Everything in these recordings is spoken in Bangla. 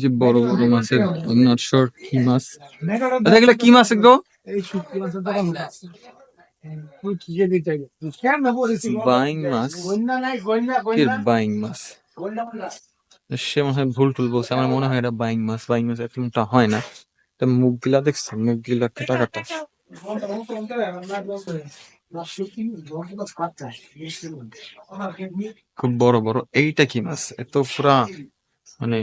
যে বড় বড় মাছের নট শিওর কি মাছ। আচ্ছা এগুলো কি মাছ গো? বলেছি বাইং মাছ। বাইং মাছ? সে মনে হয় ভুল টুল বলছে। আমার মনে হয় এটা বাইং মাছ। বাইং মাছ এরকমটা হয় না। এটা মুখ গিলা দেখছেন মুখ গিলা কাটা কাটা খুব বড় বড়। এইটা কি মাছ? এত পুরা মানে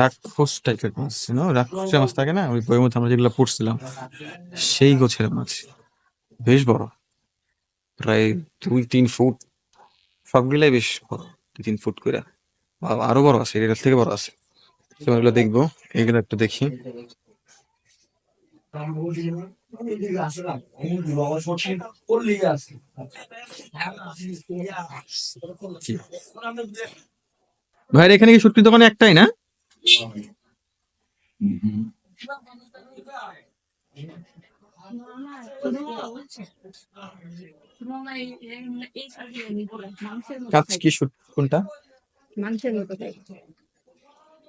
রাক্ষস টাইপের মাছ না রাক্ষস মাছ থাকে না? ওই বইয়ের মধ্যে আমরা যেগুলো পড়ছিলাম, সেই গোছের মাছ। বেশ বড়। প্রায় দুই, তিন ফুট। সবগুলাই বেশ বড়, দুই, তিন ফুট করে আরও বড় আছে, এটার থেকে বড় আছে। এগুলো দেখব, এগুলো একটু দেখি। ভাইয়ের এখানে কি সত্যি দোকানে একটাই না? কাজ কি কোনটা? মাংসের মতো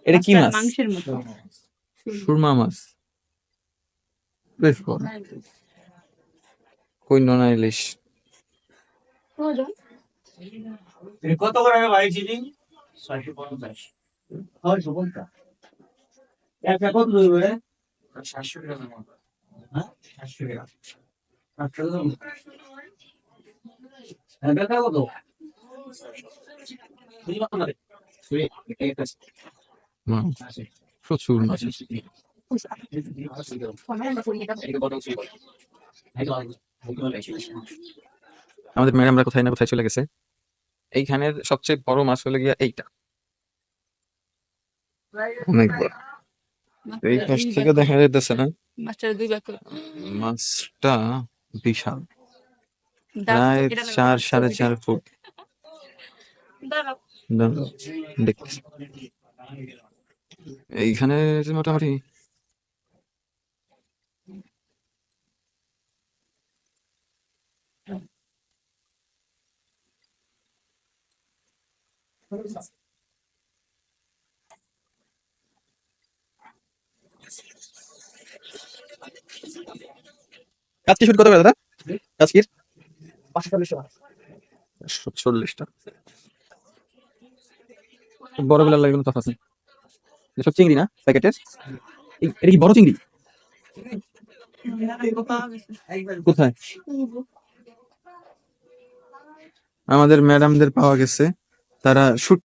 এটা কি মাছ? মাংসের মতো। সুরমা মাছ। বেশ বড় কই নোনা ইলিশ? কত করে ভাই চিনি ছয়শো পঞ্চাশ। ছয়শো পঞ্চাশ? একটা কত ধরবে সাতশো টাকা হ্যাঁ? সাতশো সাতশো কত? প্রচুর মাছ আমাদের ম্যাডামরা কোথায় না কোথায় চলে গেছে। এইখানের সবচেয়ে বড় মাছ হলে গিয়া এইটা। অনেক বড়। এই পাশ থেকে দেখা যাইতেছে না? মাছটা বিশাল। প্রায় চার সাড়ে চার ফুট। দেখতেছি। এইখানে যে মোটামুটি আজকে শুট কত করে দাদা। চল্লিশটা। বড় বেলার লাগে তফ আছে? এসব চিংড়ি না? প্যাকেটের? এটা কি বড় চিংড়ি? কোথায়? আমাদের ম্যাডামদের পাওয়া গেছে তারা